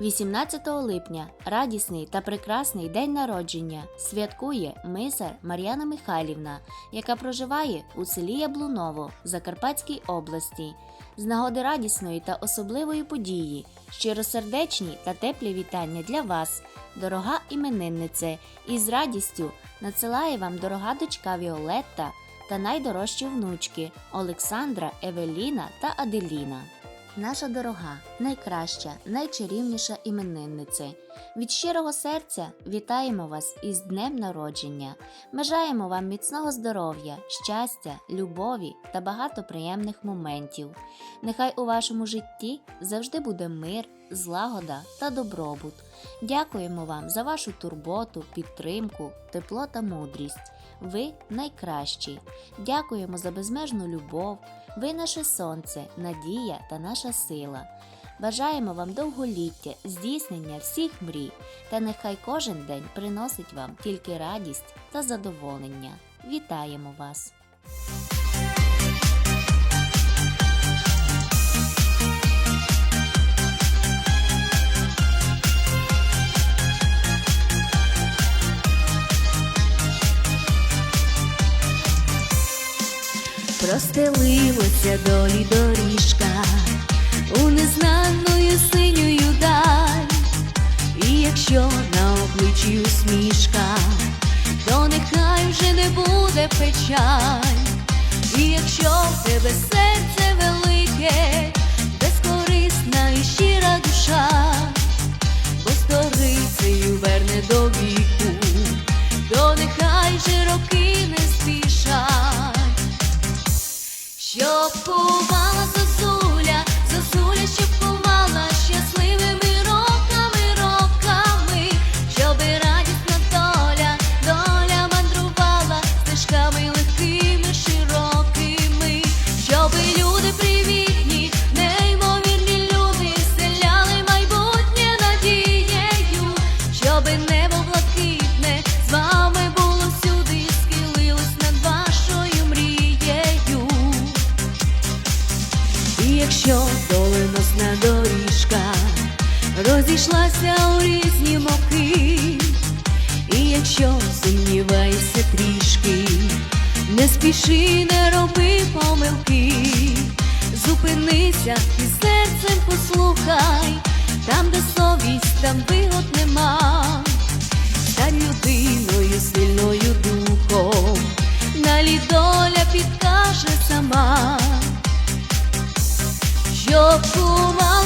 18 липня радісний та прекрасний день народження святкує мисар Мар'яна Михайлівна, яка проживає у селі Яблуново Закарпатській області. З нагоди радісної та особливої події, щиросердечні та теплі вітання для вас, дорога імениннице, і з радістю надсилає вам дорога дочка Віолетта та найдорожчі внучки Олександра, Евеліна та Аделіна. Наша дорога, найкраща, найчарівніша імениннице. Від щирого серця вітаємо вас із днем народження. Бажаємо вам міцного здоров'я, щастя, любові та багато приємних моментів. Нехай у вашому житті завжди буде мир, злагода та добробут. Дякуємо вам за вашу турботу, підтримку, тепло та мудрість. Ви найкращі. Дякуємо за безмежну любов. Ви наше сонце, надія та наша сила. Бажаємо вам довголіття, здійснення всіх мрій, та нехай кожен день приносить вам тільки радість та задоволення. Вітаємо вас! Простелилася долі доріжка буде печаль, і якщо в тебе серце велике, розійшлася у різні моки, і якщо сумнівайся трішки, не спіши, не роби помилки, зупинися і серцем послухай, там, де совість, там вигод нема, та людиною, сильною духом, Далі доля підкаже сама, що кума.